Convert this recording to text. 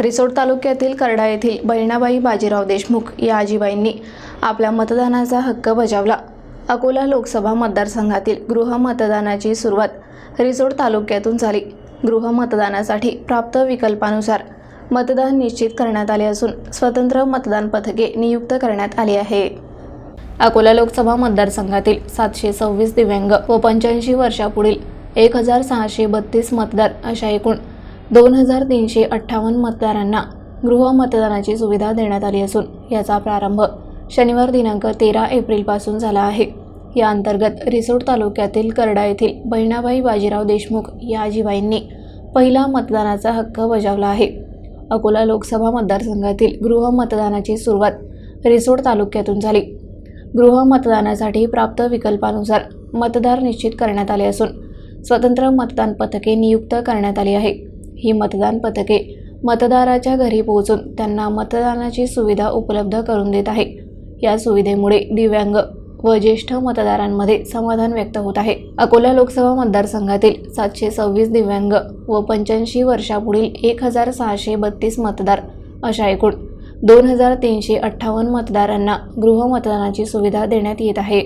रिसोड तालुक्यातील करडा येथील बहिणाबाई बाजीराव देशमुख या आजीबाईंनी आपल्या मतदानाचा हक्क बजावला. अकोला लोकसभा मतदारसंघातील गृहमतदानाची सुरुवात रिसोड तालुक्यातून झाली. गृहमतदानासाठी प्राप्त विकल्पानुसार मतदान निश्चित करण्यात आले असून स्वतंत्र मतदान पथके नियुक्त करण्यात आली आहे. अकोला लोकसभा मतदारसंघातील सातशे सव्वीस दिव्यांग व पंच्याऐंशी वर्षापुढील एक हजार सहाशे बत्तीस मतदार अशा एकूण दोन हजार तीनशे अठ्ठावन्न मतदारांना गृहमतदानाची सुविधा देण्यात आली असून याचा प्रारंभ शनिवार दिनांक तेरा एप्रिलपासून झाला आहे. या अंतर्गत रिसोड तालुक्यातील करडा येथील बहिणाबाई बाजीराव देशमुख या आजीबाईंनी पहिला मतदानाचा हक्क बजावला आहे. अकोला लोकसभा मतदारसंघातील गृहमतदानाची सुरुवात रिसोड तालुक्यातून झाली. गृहमतदानासाठी प्राप्त विकल्पानुसार मतदार निश्चित करण्यात आले असून स्वतंत्र मतदान पथके नियुक्त करण्यात आली आहे. ही मतदान पथके मतदाराच्या घरी पोहोचून त्यांना मतदानाची सुविधा उपलब्ध करून देत आहे. या सुविधेमुळे दिव्यांग व ज्येष्ठ मतदारांमध्ये समाधान व्यक्त होत आहे. अकोला लोकसभा मतदारसंघातील सातशे सव्वीस दिव्यांग व पंच्याऐंशी वर्षापुढील एक हजार सहाशे बत्तीस मतदार अशा एकूण दोन हजार तीनशे अठ्ठावन्न मतदारांना गृहमतदानाची सुविधा देण्यात येत आहे.